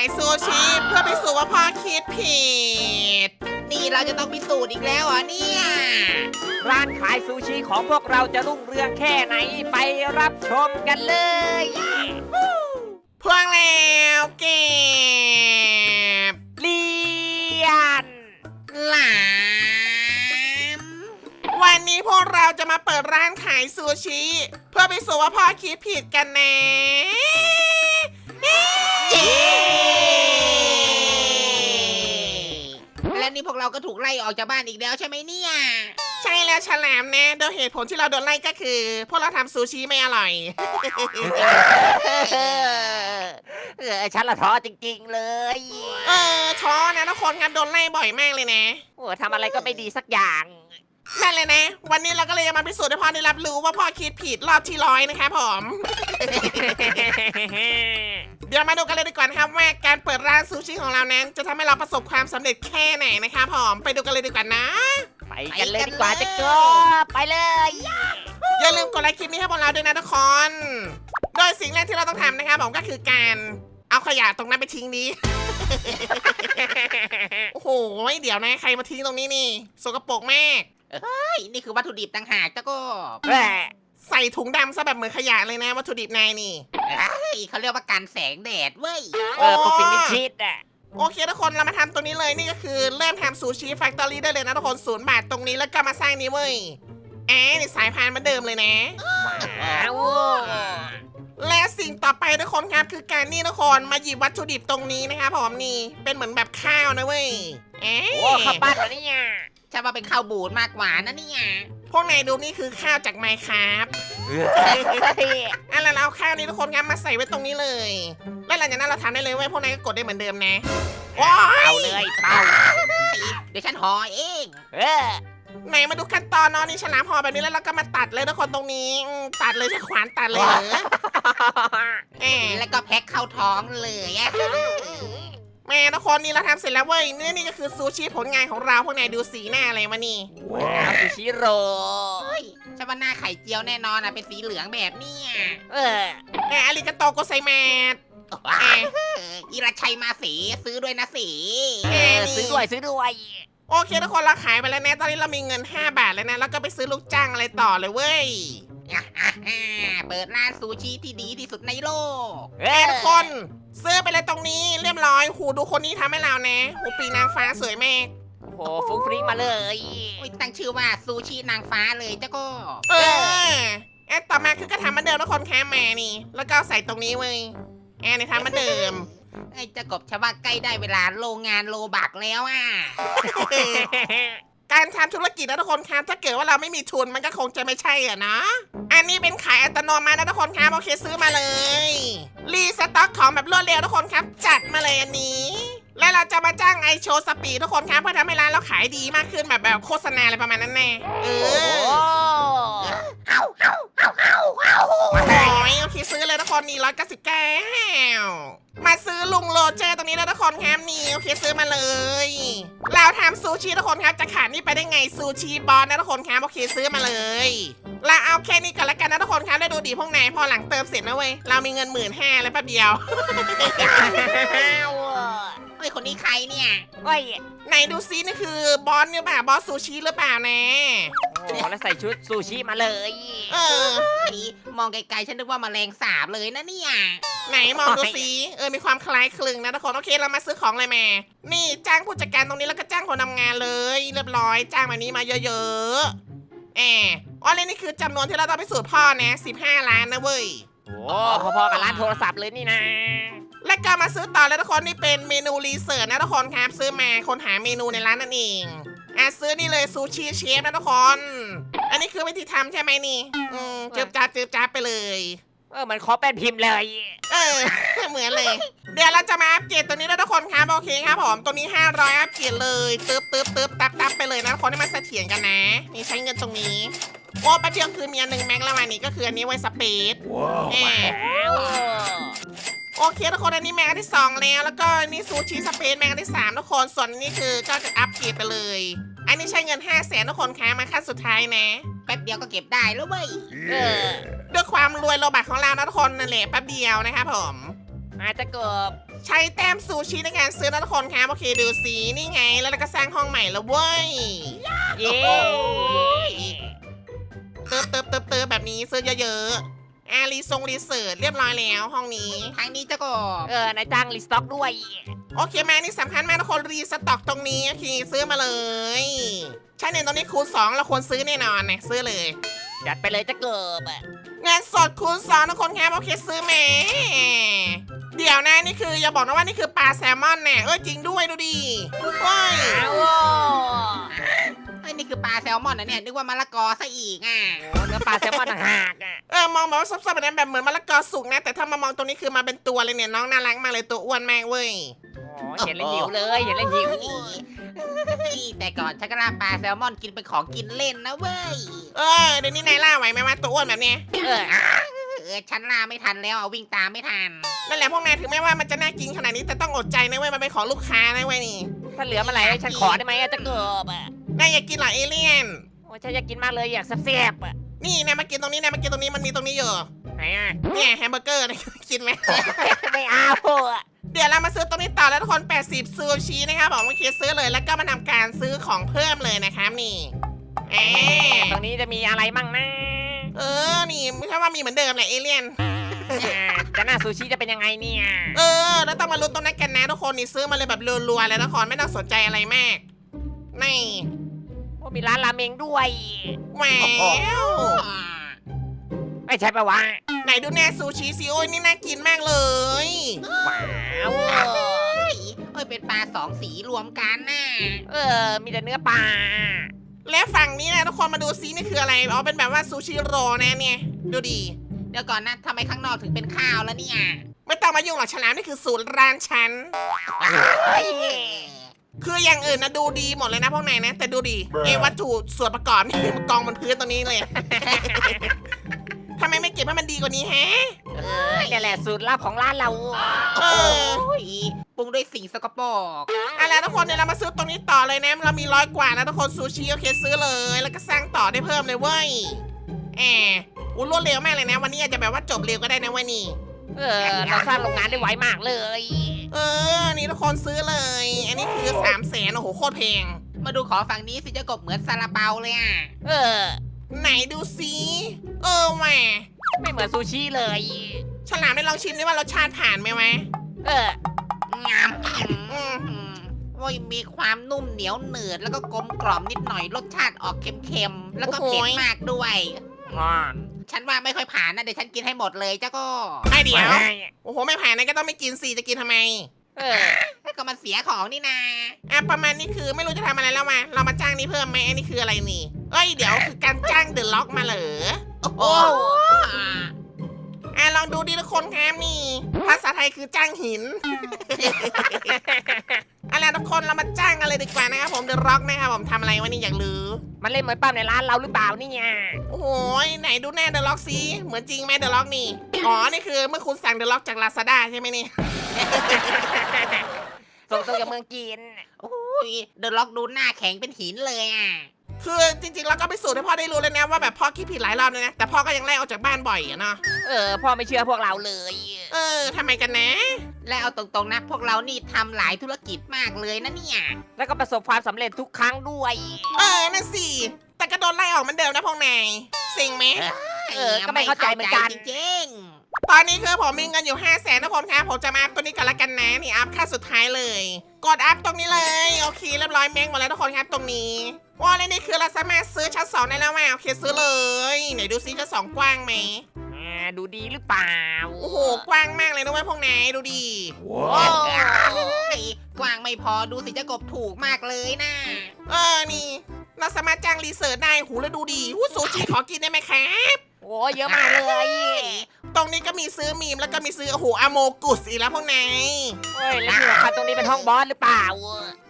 ายซูชิเพื่อพิสูจน์ว่าพ่อคิดผิด นี่เราจะต้องพิสูจน์อีกแล้วเหรอเนี่ย ร้านขายซูชิของพวกเราจะรุ่งเรืองแค่ไหนไปรับชมกันเลย พวกแล้วเก็บเลียน หลามวันนี้พวกเราจะมาเปิดร้านขายซูชิ เพื่อพิสูจน์ว่าพ่อคิดผิดกันน เราก็ถูกไล่ออกจากบ้านอีกแล้วใช่ไหมเนี่ย ใช่แล้วฉลามนะ โดยเหตุผลที่เราโดนไล่ก็คือ พวกเราทำซูชิไม่อร่อยเออฉันละท้อจริงๆเลยเออท้อนะทุกคนครับโดนไล่บ่อยมากเลยนะ โอ้ทำอะไรก็ไม่ดีสักอย่าง นั่นเลยนะ วันนี้เราก็เลยจะมาพิสูจน์ให้พ่อได้รับรู้ว่าพ่อคิดผิดรอบที่ร้อยนะครับผม เดี๋ยวมาดูกันเลยดีกว่านะครับว่าการเปิดร้านซูชิของเรานั้น จะทำให้เราประสบความสำเร็จแค่ไหนนะครับผมไปดูกันเลยดีกว่านะ ไปกันเลยดีกว่าจะกบไปเลยอย่าลืมกดไลค์คลิปนี้ให้พวกเราด้วยนะทุกคน โดยสิ่งแรกที่เราต้องทำนะครับผมก็คือการเอาขยะตรงนั้นไปทิ้งนี้ โอ้โหเดี๋ยวนะใครมาทิ้งตรงนี้นี่ สกปรกมากเฮ้ยนี่คือวัตถุดิบต่างหากเจ้าก็ แหม ใส่ถุงดำซะแบบเหมือนขยะเลยนะวัตถุดิบนายนี่ เฮ้ยเขาเรียกว่าการแสงแดดเว้ย เออปกปิดมิดชิดอะ โอเคทุกคนเรามาทำตรงนี้เลยนี่ก็คือเริ่มทำซูชิแฟคทอรี่ได้เลยนะทุกคนศูนย์บาทตรงนี้แล้วก็มาสร้างนี้เว้ยแอะนี่สายพานเหมือนเดิมเลยนะ ว้าวและสิ่งต่อไปทุกคนครับคือการนี่ทุกคนมาหยิบวัตถุดิบตรงนี้นะครับผมนี่เป็นเหมือนแบบข้าวนะเว้ยแอะโอ้ข้าวปั้นเหรอเนี่ย ฉันว่าเป็นข้าวบูดมากกว่านะเนี่ยพวกนายดูนี่คือข้าวจากไมค์ครับเฮ้ยอะแล้วเราเอาข้าวนี้ทุกคนครับมาใส่ไว้ตรงนี้เลย แล้วหลังจากนั้นเราทำได้เลยเว้ยพวกนายก็กดได้เหมือนเดิมนะว้าเป่ายเลยเป่าเดี๋ยวฉันห่อเองเออไหนมาดูขั้นตอนเนอนนี่ฉลามพอแบบนี้แล้วเราก็มาตัดเลยทุกคนตรงนี้อืมตัดเลยใช้ขวานตัดเลยเหรอแหม แล้วก็แพ็คเข้าท้องเลยอะ แม่ทุกคนนี่เราทำเสร็จแล้วเว้ยนี่นี่ก็คือซูชิผลงานของเราพวกนายดูสีหน้าอะไรมานี่ว้าวซูชิโร่เฮ้ยฉันว่าหน้าไข่เจียวแน่นอนอะเป็นสีเหลืองแบบเนี้ยเออแหมอาริกาโตโกไซมาสว้าวอิราชัยมาสีซื้อด้วยนะสีเออซื้อด้วยซื้อด้วยโอเคทุกคนเราขายไปแล้วนะตอนนี้เรามีเงิน 5 บาทแล้วนะแล้วก็ไปซื้อลูกจ้างอะไรต่อเลยเว้ยอะอะอะ เปิดร้านซูชิที่ดีที่สุดในโลก เอแม่อทุกคนซื้อไปเลยตรงนี้เรียบร้อยหูดูคนนี้ทำให้เรานะหูปีนางฟ้าสวยมากโอ้โหฟุ้งฟริ้งมาเลยโอ้ยตั้งชื่อว่าซูชินางฟ้าเลยเจ้าก็เออแอะต่อมาคือก็ทำเหมาเดิมทุกคนแค่แม่นี่ แล้วก็ใส่ตรงนี้เว้ยแอนนี่ทำเหมาเดิม ไอ้เจ้ากบชาวบ้านใกล้ได้เวลาโรงงานโลบักแล้วอะ การทำธุรกิจนะทุกคนครับ ถ้าเกิดว่าเราไม่มีทุนมันก็คงจะไม่ใช่อะนะ อันนี้เป็นขายอัตโนมัตินะทุกคนครับโอเคซื้อมาเลย รีสต็อกของแบบรวดเร็วทุกคนครับ จัดมาเลยอันนี้ แล้วเราจะมาจ้างไอโชว์สปีดทุกคนครับเพื่อทำให้ร้านเราขายดีมากขึ้นแบบแบบโฆษณาอะไรประมาณนั้นแน่เออ เอาเอาเอาเอาเอามาหน่อยโอเคซื้อเลยทุกคนนี่ร้อยเก้าสิบเก้ามาซื้อลุงโรเจอร์ตรงนี้แล้วทุกคนครับนี่โอเคซื้อมาเลย เราทำซูชิทุกคนครับจะขาดนี่ไปได้ไงซูชิบอลนะทุกคนครับโอเคซื้อมาเลยเราเอาแค่นี้ก่อนละกันนะทุกคนครับได้ดูดีพวกนายพอหลังเติมเสร็จนะเว้ยเรามีเงินหมื่นห้าแล้วแป๊บเดียว เฮ้ยคนนี้ใครเนี่ย โอ้ยไหนดูซินี่คือบอสหรือเปล่าบอสซูชิหรือเปล่านะ โอ้แล้วใส่ชุดซูชิมาเลยเออเฮ้ยมองไกลๆฉันนึกว่าแมลงสาบเลยนะเนี่ย ไหนมองดูสิเออมีความคล้ายคลึงนะทุกคนโอเคเรามาซื้อของเลยแม่นี่จ้างผู้จัดการตรงนี้แล้วก็จ้างคนทำงานเลย เรียบร้อยจ้างแบบนี้มาเยอะๆแอมอ๋อแล้วนี่คือจำนวนที่เราต้องไปสูตรพ่อนะ15 ล้านนะเว้ย โอ้พอๆกับร้านโทรศัพท์เลยนี่นะ และก็มาซื้อต่อแล้วทุกคนนี่เป็นเมนูรีเสิร์ชนะทุกคนครับ ซื้อมาคนหาเมนูในร้านนั่นเองอะซื้อนี่เลยซูชิเชฟนะทุกคน อันนี้คือวิธีทำใช่ไหมนี่ อืมจืบจ้าบจืบจ้าบไปเลย เออมันขอแป้นพิมพ์เลย เออ เหมือนเลย เดี๋ยวเราจะมาอัปเกรดตัวนี้แล้วทุกคนครับโอเคครับผมตัวนี้ 500 อัปเกรดเลยตึ๊บตึ๊บตึ๊บตับตับไปเลยนะทุกคนให้มันเสถียรกันนะ นี่ใช้เงินตรงนี้ โอ้แป๊บเดียวคือมีอันหนึ่งแม็กแล้วอันนี้ก็คืออันนี้ไว้สเปซแหมว้าวโอ เคทุกคนอันนี้แม็กอันที่สองแล้ว แล้วก็อันนี่ซูชิสเปซแม็กอันที่สามทุกคนส่วนอันนี้คือก็จะอัปเกรดไปเลย อันนี้ใช้เงิน 5 0 0แสนทุกคนครับมาขั้นสุดท้ายนะ แป๊บเดียวก็เก็บได้แล้วเว้ยเออด้วยความรวยโลบักของเรานะทุกคนนั่นแหละแป๊บเดียวนะครับผมอาจจะเกิบใช้แต้มซูชิในการซื้อนะทุกคนครับโอเคดูสีนี่ไง แล้วเราก็สร้างห้องใหม่แล้วเว้ยเย้เติบเติบเติบเติบแบบนี้ซื้อเยอะๆ อารีทรงรีเสิร์ชเรียบร้อยแล้วห้องนี้ ทางนี้เจ้ากบเออนายจ้างรีสต็อกด้วย โอเคมานี่สำคัญมากทุกคนรีสต็อกตรงนี้โอเคซื้อมาเลยใช่เนี่ยตรงนี้คูณ2เราควรซื้อแน่นอนนะซื้อเลยจัดไปเลยจะเกิบอะเงินสดคูณ2ทุกคนครับโอเคซื้อแหม่เดี๋ยวนะนี่คืออย่าบอกนะว่านี่คือปลาแซลมอนแน่เออจริงด้วยดูดิเว้ยอ้าวเฮ้ยนี่ คือปลาแซลมอนนะเนี่ยนึกว่ามะละกอซะอีกอะโอ้เนื้อปลาแซลมอนต่างหากอะเออมองแบบว่าซับซ้อนแบบนั้นแบบเหมือนมะละกอสุกนะ แต่ถ้ามามองตรงนี้คือมาเป็นตัวเลยเนี่ยน้องน่ารักมากเลยตัวอ้วนมากเว้ย โอ้เห็นแล้วหิวเลยเห็นแล้วหิวเฮ้ยแต่ก่อนฉันก็ล่าปลาแซลมอนกินเป็นของกินเล่นนะเว้ย เออเดี๋ยวนี้นายล่าไหวไหมวะตัวอ้วนแบบเนี้ยเออเออฉันล่าไม่ทันแล้วเอาวิ่งตามไม่ทัน นั่นแหละพวกนายถึงแม้ว่ามันจะน่ากินขนาดนี้แต่ต้องอดใจนะเว้ยมันเป็นของลูกค้านะเว้ยนี่ ถ้าเหลือเมื่อไหร่ฉันขอได้ไหมอะจะเกิบอะ นายอยากกินเหรอเอเลี่ยน โอ้ฉันอยากกินมากเลยอยากแซ่บๆอะนี่นายมากินตรงนี้นายมากินตรงนี้มันมีตรงนี้อยู่ไหนอะเนี่ยแฮมเบอร์เกอร์นายกินไหม ไม่เอาอะเดี๋ยวเรามาซื้อตรงนี้ต่อแล้วทุกคน 80 ซูชินะครับผมโอเคซื้อเลยแล้วก็มาทำการซื้อของเพิ่มเลยนะครับนี่เอตรงนี้จะมีอะไรมั่งนะเออ นี่ไม่ใช่ว่ามีเหมือนเดิมแหละเอเลี่ยน อ่าแต่หน้าซูชิจะเป็นยังไงเนี่ยเออ แล้วต้องมาลุ้นตรงนั้นกันนะทุกคนนี่ซื้อมาเลยแบบรัวๆเลยทุกคนไม่ต้องสนใจอะไรมาก นี่ โอ้มีร้านราเมงด้วยแหววไม่ใช่ปะวะไหนดูแน่ซูชิซีโอ้ยนี่น่ากินมากเลยว้าวเฮ้ยเอ้ยเป็นปลาสองสีรวมกันน่ะเออ มีแต่เนื้อปลาและฝั่งนี้นะทุกคนมาดูซินี่คืออะไรอ๋อเป็นแบบว่าซูชิโรนะเนี่ย ดูดีเดี๋ยวก่อนนะทำไมข้างนอกถึงเป็นข้าวแล้วเนี่ย ไม่ต้องมายุ่งหรอกฉลามนี่คือสูตรร้านฉัน เฮ้ย คืออย่างอื่นนะดูดีหมดเลยนะพวกนายนะ แต่ดูดีเอวัตถุส่วนประกอบนี่ กองบนพื้นตรงนี้เลย ทำไมไม่เก็บให้มันดีกว่านี้แฮะ เออเนี่ยแหละสูตรลับของร้านเราเออ โอ้ยปรุงด้วยสิ่งสกปรกเอาล่ะทุกคนเดี๋ยวเรามาซื้อตรงนี้ต่อเลยนะเรามีร้อยกว่านะทุกคนซูชิโอเคซื้อเลย แล้วก็สร้างต่อได้เพิ่มเลยเว้ยแอบอุ้รวดเร็วมากเลยนะ วันนี้อาจจะแบบว่าจบเร็วก็ได้นะเว้ยนี่ เออ เราสร้างโรงงานได้ไวมากเลย เออ นี่ทุกคนซื้อเลย อันนี้คือ3ามแสนโอ้โหโคตรแพง มาดูของฝั่งนี้สิเจ้ากบเหมือนซาลาเปาเลยอะ เออ ไหนดูซิเออแหมไม่เหมือนซูชิเลย ฉลามได้ลองชิมดิว่ารสชาติผ่านไหมวะเอองามอืมโอ้ยมีความนุ่มเหนียวหนืดแล้วก็กลมกล่อมนิดหน่อยรสชาติออกเค็มๆ แล้วก็เผ็ดมากด้วย งอนฉันว่าไม่ค่อยผ่านนะเดี๋ยวฉันกินให้หมดเลยเจ้าก็ไอเดี๋ยว โอ้โห ไม่ผ่านนะก็ต้องไม่กินสิ จะกินทำไม เออก็มันเสียของนี่นาอะประมาณนี้คือไม่รู้จะทำอะไรแล้วมาเรามาจ้างนี่เพิ่มไหมอันนี้คืออะไรนี่ เอ้ย เดี๋ยวคือการจ้างเดอะล็อกมาเหรอ โอ้ อะลองดูดิทุกคนครับนี่ ภาษาไทยคือจ้างหินอะไรทุกคนเรามาจ้างกันเลยดีกว่านะครับผมเดอะล็อกนะครับผมทำอะไรวะนี่อยากรู้มันเล่นเหมือนปั้มในร้านเราหรือเปล่าเนี่ยโอ้โหไหนดูแน่เดอะล็อกซิเหมือนจริงไหมเดอะล็อกนี่อ๋อนี่คือเมื่อคุณสั่งเดอะล็อกจากลาซาด้าใช่ไหมนี่ ส่งตรงจากเมืองจีน โอ้ยเดอะล็อกดูหน้าแข็งเป็นหินเลยอะ คือจริงๆแล้วก็ไปสูจน์ให้พ่อได้รู้เลยนะว่าแบบพ่อคิดผิดหลายรอบเลยนะแต่พ่อก็ยังไล่ออกจากบ้านบ่อยอะเนาะเออพ่อไม่เชื่อพวกเราเลย เออทำไมกันนะ และเอาตรงๆนะ พวกเรานี่ทำหลายธุรกิจมากเลยนะเนี่ย แล้วก็ประสบความสำเร็จทุกครั้งด้วย เออนั่นสิแต่ก็โดนไล่ออกเหมือนเดิมนะพวกนายสิงไหม เออก็ไม่เข้าใจเหมือนกัน จริงตอนนี้คือผมมีเงินอยู่ 5 0 0แสนนะผมครับผมจะมาอัพตัวนี้กันละกันนะนี่อัพค่าสุดท้ายเลย กดอัพตรงนี้เลย โอเคเรียบร้อยแม่งหมดแล้วทุกคนครับตรงนี้ ว่าแล้วนี่คือเราสามารถซื้อชั้นสองได้แล้วมาโอเคซื้อเลยไหนดูซิชั้นสองกว้างไหมอ่าดูดีหรือเปล่าโอ้โหกว้างมากเลยนะเว้ยพวกนายดูดีๆโอ้ยกว้างไม่พอดูสิเจ้ากบถูกมากเลยนะเออนี่ เราสามารถจ้างรีเสิร์ชได้หูแล้วดูดีหูซูชิขอกินได้ไหมครับโอ้เยอะมากเลย ตรงนี้ก็มีซื้อมีมแล้วก็มีซื้อโอ้โหอโมกุสอีกแล้วพวกนาย เฮ้ยแล้วที่สำคัญตรงนี้เป็นห้องบอสหรือเปล่า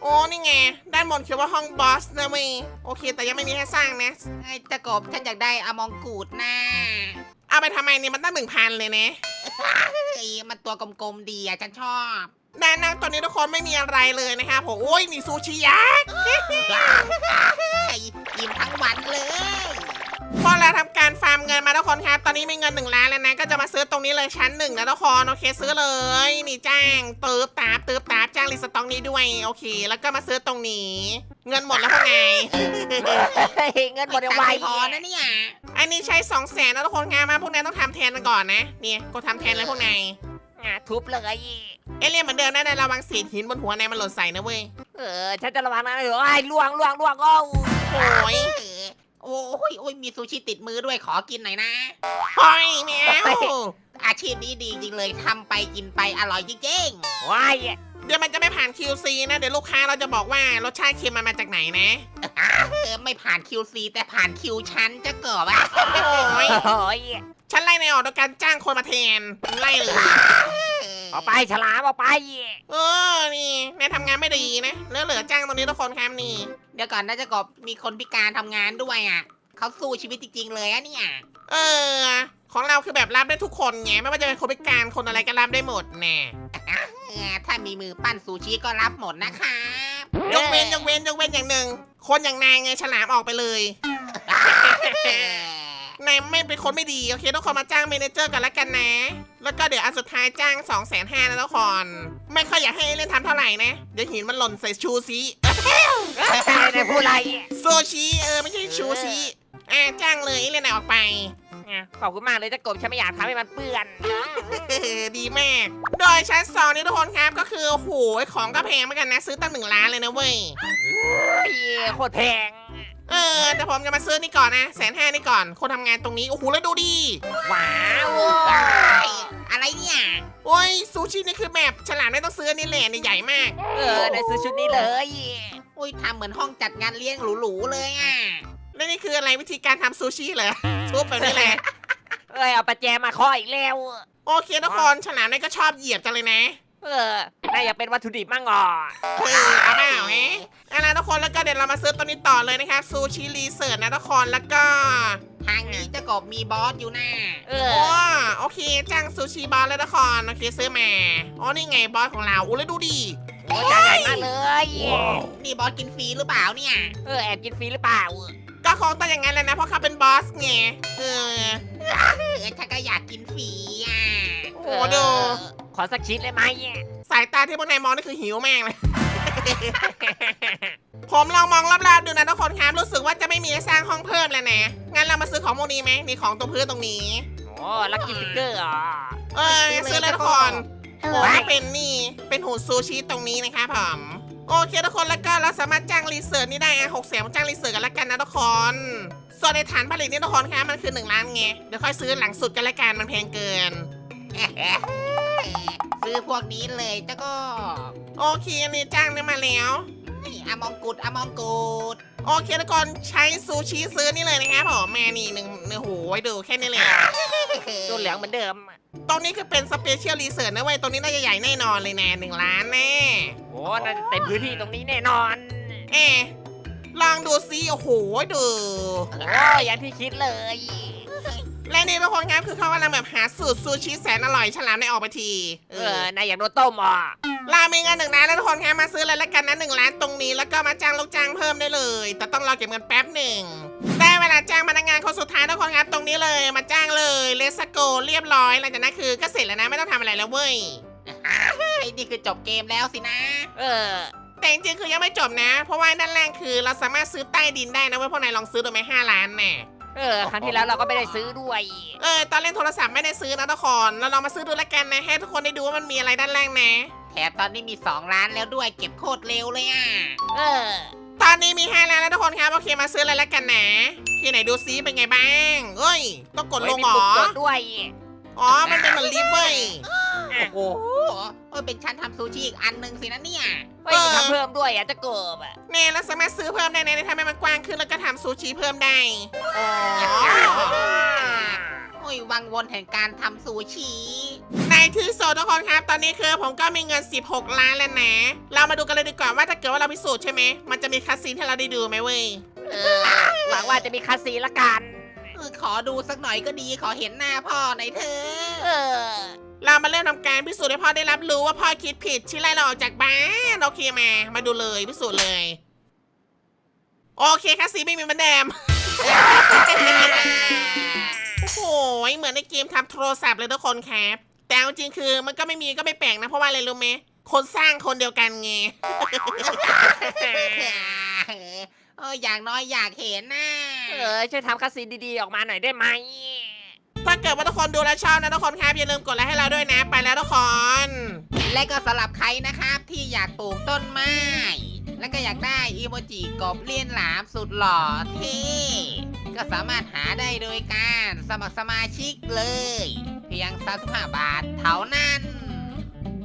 โอ้นี่ไง ด้านบนเขียนว่าห้องบอสนะเว้ยโอเค แต่ยังไม่มีให้สร้างนะ ไอ้เจ้ากบฉันอยากได้อมองกูดนะเอาไปทำไมเนี่ยมันตั้งหนึ่งพันเลยนะเฮ้ยมันตัวกลมๆดีอะฉันชอบด้านหน้าตอนนี้ทุกคนไม่มีอะไรเลยนะครับผมโอ้ยมีซูชิยักษ์เฮ้ยอิ่มทั้งวันเลย พอเราทำการฟาร์มเงินมาทุกคนครับ ตอนนี้มีเงินหนึ่งล้านแล้วนะ ก็จะมาซื้อตรงนี้เลยชั้นหนึ่งนะทุกคนโอเคซื้อเลย นี่จ้างเติบตาบเติบตาบจ้างรีสต็อกนี้ด้วยโอเค แล้วก็มาซื้อตรงนี้ เงินหมดแล้วพวกไงเฮ้ยเงินหมดตังค์ไวไม่พอนะเนี่ยอันนี้ใช้สองแสนนะทุกคนครับมาพวกนายต้องทำแทนกันก่อนนะเนี่ยก็ทำแทนเลยพวกนายอะทุบเลยเอเลี่ยนเหมือนเดิมนะนายระวังเศษหินบนหัวนายมันหล่นใส่นะเว้ยเออฉันจะระวังนะเดี๋ยวไอ้ยล่วงล่วงล่วงโอ้วโอ้ยเออ โอ้ยโอ้ยมีซูชิติดมือด้วยขอกินหน่อยนะห้อยแมวอาชีพนี้ดีจริงเลยทำไปกินไปอร่อยจริงว้ายเดี๋ยวมันจะไม่ผ่าน QC นะ เดี๋ยวลูกค้าเราจะบอกว่ารสชาติเค็มมันมาจากไหนนะ ๆเออไม่ผ่าน QC แต่ผ่านคิวชั้นจะเกิดว่าโอ้ยโอ้ยฉันไล่ในายออกโดยการจ้างคนมาแทนไล่เลย ออกไปฉลามออกไปเออนี่นายทำงานไม่ดีนะแล้วเหลือจ้างตรงนี้ทุกคนครับนี่ เดี๋ยวก่อนน่าจะกบมีคนพิการทำงานด้วยอะเขาสู้ชีวิตจริงๆเลยอะเนี่ยเออ ของเราคือแบบรับได้ทุกคนไงไม่ว่าจะเป็นคนพิการคนอะไรก็รับได้หมดแน่เออถ้ามีมือปั้นซูชิก็รับหมดนะครับยกเว้นยกเว้นยกเว้นอย่างหนึ่งคนอย่างนายไงฉลามออกไปเลย เออ นายไม่เป็นคนไม่ดี โอเคทุกคนมาจ้างเมเนเจอร์กันแล้วกันนะ แล้วก็เดี๋ยวอันสุดท้ายจ้าง2องแสนห้านะทุกคน ไม่ค่อยอยากให้เล่นทำเท่าไหร่นะ เดี๋ยวหินมันหล่นใส่ชูซีในผู้ไรโซชิเออไม่ใช่ชูซีอะจ้างเลยเล่นไหนออกไป อะขอบคุณมากเลยเจะกบฉันไม่อยากทำให้มันเปื้อน ดีมาก โดยชั้นสองนี่ทุกคนครับก็คือโอ้โหของก็แพงเหมือนกันนะ ซื้อตั้งหนึ่งล้านเลยนะเว้ยพี่โคตรแพง เออแต่ผมจะมาซื้อนี่ก่อนนะแสนห้านี่ก่อน คนทำงานตรงนี้ โอ้โห แล้วดูดิว้าวอะไรเนี่ย โอ้ยซูชินี่คือแบบฉลาดไม่ต้องซื้ออันนี่แหละนี่ใหญ่มาก เออได้ซื้อชุดนี้เลยอุ้ยทำเหมือนห้องจัดงานเลี้ยงหรูๆเลยอะแล้วนี่คืออะไรวิธีการทำซูชิเหรอทุบแบบนี้แหละเอ้ยเอาประแจมาเคาะอีกแล้ว โอเคทุกคนฉลามนี่ก็ชอบเหยียบจังเลยนะ เออ นายอยากเป็นวัตถุดิบมั่งอะเออเอาเปล่าเอ๊ะเอาล่ะทุกคนแล้วก็เดี๋ยวเรามาซื้อตัวนี้ต่อเลยนะครับซูชิรีเสิร์ชนะทุกคนแล้วก็ทางนี้เจะกบมีบอสอยู่นะเอโอ้โอเคจ้างซูชิบอสเลยทุกคนโอเคซื้อมาอ๋อนี่ไงบอสของเราอู้แล้วดูดิโอ้จานใหญ่มากเลย นี่บอสกินฟรีหรือเปล่าเนี่ย เออแอบกินฟรีหรือเปล่า ก็คงต้องอย่างนั้นแหละนะเพราะเขาเป็นบอสไงเออ เออฉันก็อยากกินฟรีอะโอ้ดู ขอสักชิ้นเลยไหมสายตาที่พวกนายมองนี่คือหิวแม่งเลย ผมลองมองรอบๆดูนะทุกคนครับรู้สึกว่าจะไม่มีให้สร้างห้องเพิ่มแล้วนะ งั้นเรามาซื้อของพวกนี้ไหมมีของตรงพื้นตรงนี้ โอ้ลักกี้ฟิกเกอร์อะเออซื้อเลยทุกคนโอ้ถ้าเป็นนี่ เป็นหูซูชิตรงนี้นะครับผม โอเคทุกคนแล้วก็เราสามารถจ้างรีเสิร์ชนี่ได้อะหกแสนจ้างรีเสิร์ชกันแล้วกันนะทุกคนส่วนในฐานผลิตนี่ทุกคนครับมันคือ 1 ล้านไง เดี๋ยวค่อยซื้อหลังสุดกันละกันมันแพงเกิน ซื้อพวกนี้เลยเจ้าก็โอเคนี่จ้างได้มาแล้ว นี่อมองกุดอมองกุดโอเคทุกคนใช้ซูชิซื้อนี่เลยนะครับผมแม่นี่หนึ่งเนื้อหูไว้ดูแค่นี้เลยตัวเหลืองเหมือนเดิม ตรงนี้คือเป็นสเปเชียลรีเสิร์ชนะเว้ยตรงนี้น่าจะใหญ่แน่นอนเลยแน่หนึ่งล้านแน่โอ้น่าจะเต็มพื้นที่ตรงนี้แน่นอน เอะลองดูซิโอ้โหดูโอ้อย่างที่คิดเลย และนี่ทุกคนครับคือเขากำลังแบบหาสูตรซูชิแสนอร่อยฉลามในออกไปทีเออนายอยากโดนต้มอะราเมงอันหนึ่งล้านแล้วทุกคนครับมาซื้อเลยละกันนะหนึ่งล้านตรงนี้แล้วก็มาจ้างลูกจ้างเพิ่มได้เลย แต่ต้องรอเก็บเงินแป๊บหนึ่งได้เวลาจ้างพนักงานคนสุดท้ายทุกคนครับตรงนี้เลยมาจ้างเลยเลสโกเรียบร้อยหลังจากนั้นคือก็เสร็จแล้วนะไม่ต้องทำอะไรแล้วเว้ย ไอ้นี่คือจบเกมแล้วสินะ เออ แต่จริงๆคือยังไม่จบนะ เพราะว่าด้านล่างคือเราสามารถซื้อใต้ดินได้นะเว้ยพวกนายลองซื้อดูไหมห้าล้านแน่ เออครั้งที่แล้วเราก็ไม่ได้ซื้อด้วย เออตอนเล่นโทรศัพท์ไม่ได้ซื้อนะทุกคนเราลองมาซื้อดูละกันนะให้ทุกคนได้ดูว่ามันมีอะไรด้านล่างนะ แถมตอนนี้มี2ล้านแล้วด้วยเก็บโคตรเร็วเลยอะ เออ ตอนนี้มีห้าล้านแล้วทุกคนครับโอเคมาซื้อเลยละกันนะที่ไหนดูซิเป็นไงบ้างเอ้ยต้องกดลงมีเหรอปุ่มกดด้วย อ๋อมันเป็นเหมือนลิฟต์เว้ย โอ้โหเออเป็นชั้นทำซูชิอีกอันหนึ่งสินะเนี่ยเฮ้ยมีทำเพิ่มด้วยอะจะเกิบอะเน่เราสามารถซื้อเพิ่มได้นะทำให้มันกว้างขึ้นแล้วก็ทำซูชิเพิ่มได้อ๋อโอ้ยวังวนแห่งการทำซูชิ ในที่สุดทุกคนครับ ตอนนี้คือผมก็มีเงิน 16 ล้านแล้วนะ เรามาดูกันเลยดีกว่าว่าถ้าเกิดว่าเราพิสูจน์ใช่ไหม มันจะมีคัสซีนให้เราได้ดูไหมเว้ยเออหวังว่าจะมีคาซีละกันเออขอดูสักหน่อยก็ดีขอเห็นหน้าพ่อหน่อยเถอเอะอ เรามาเริ่มทำการพิสูจน์ให้พ่อได้รับรู้ว่าพ่อคิดผิดที่ไล่เราออกจากบ้านโอเคมา มาดูเลยพิสูจน์เลย โอเคคัสซีนไม่มีเหมือนเดิมโอ้โหเหมือนในเกมทำโทรศัพท์เลยทุกคนครับ แต่เอาจริงคือมันก็ไม่มีก็ไม่แปลกนะเพราะว่าอะไรรู้ไหมคนสร้างคนเดียวกันไงเอออย่างน้อยอยากเห็นนะเออช่วยทำคัสซีนดีๆออกมาหน่อยได้ไหม ถ้าเกิดว่าทุกคนดูแลวชอบนะทุกคนครับอย่าลืมกดไลค์ให้เราด้วยนะ ไปแล้วทุกคน และก็สำหรับใครนะครับที่อยากปลูกต้นไม้ แล้วก็อยากได้อีโมจิกบเลียนหลามสุดหล่อเท่ก็สามารถหาได้โดยการสมัครสมาชิกเลย เพียง35บาทเท่านั้น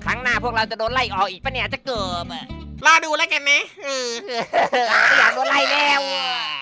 ครั้งหน้าพวกเราจะโดนไล่ออกอีกปะเนี่ยจะเกิบอะรอดูแล้วกันนะเออไม่อยากโดนไล่แล้วเออ